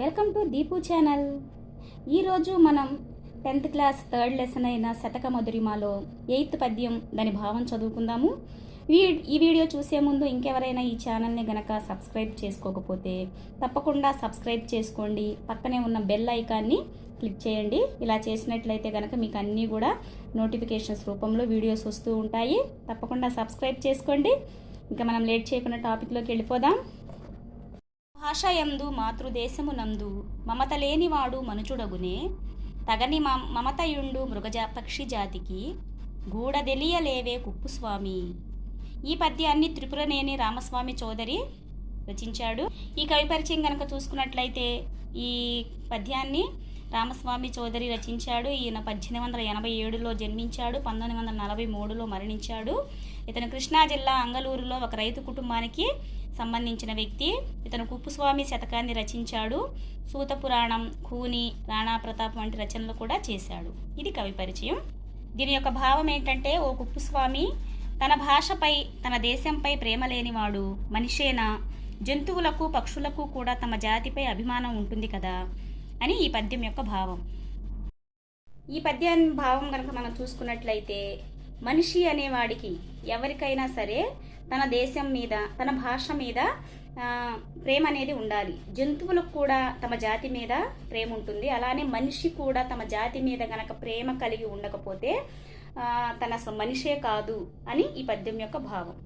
Welcome to Deepu channel ఈరోజు మనం tenth class third lesson అయిన శతక మధురిమాలో ఎయిత్ పద్యం దాని భావం చదువుకుందాము. ఈ ఈ వీడియో చూసే ముందు ఇంకెవరైనా ఈ ఛానల్ని గనక సబ్స్క్రైబ్ చేసుకోకపోతే తప్పకుండా సబ్స్క్రైబ్ చేసుకోండి. పక్కనే ఉన్న బెల్ ఐకాన్ని క్లిక్ చేయండి. ఇలా చేసినట్లయితే కనుక మీకు అన్నీ కూడా నోటిఫికేషన్స్ రూపంలో వీడియోస్ వస్తూ ఉంటాయి. తప్పకుండా సబ్స్క్రైబ్ చేసుకోండి. ఇంకా మనం లేట్ చేయకుండా టాపిక్లోకి వెళ్ళిపోదాం. భాషయందు మాతృదేశమునందు మమత లేనివాడు మనుచుడగునే తగని మ మమతయుండు మృగజా పక్షి జాతికి గూడదెలియలేవే కుప్పుస్వామి. ఈ పద్యాన్ని త్రిపురనేని రామస్వామి చౌదరి రచించాడు. ఈ కవి పరిచయం కనుక చూసుకున్నట్లయితే ఈ పద్యాన్ని రామస్వామి చౌదరి రచించాడు. ఈయన పద్దెనిమిది వందల ఎనభై ఏడులో జన్మించాడు. పంతొమ్మిది వందల నలభై మూడులో మరణించాడు. ఇతను కృష్ణా జిల్లా అంగలూరులో ఒక రైతు కుటుంబానికి సంబంధించిన వ్యక్తి. ఇతను కుప్పుస్వామి శతకాన్ని రచించాడు. సూత పురాణం కూని రాణా ప్రతాప్ వంటి రచనలు కూడా చేశాడు. ఇది కవి పరిచయం. దీని యొక్క భావం ఏంటంటే ఓ కుప్పుస్వామి తన భాషపై తన దేశంపై ప్రేమ లేనివాడు. మనిషేనా? జంతువులకు పక్షులకు కూడా తమ జాతిపై అభిమానం ఉంటుంది కదా. అని ఈ పద్యం యొక్క భావం. ఈ పద్యాన్ని భావం కనుక మనం చూసుకున్నట్లయితే మనిషి అనేవాడికి ఎవరికైనా సరే తన దేశం మీద తన భాష మీద ప్రేమ అనేది ఉండాలి. జంతువులకు కూడా తమ జాతి మీద ప్రేమ ఉంటుంది. అలానే మనిషి కూడా తమ జాతి మీద గనక ప్రేమ కలిగి ఉండకపోతే తన మనిషే కాదు అని ఈ పద్యం యొక్క భావం.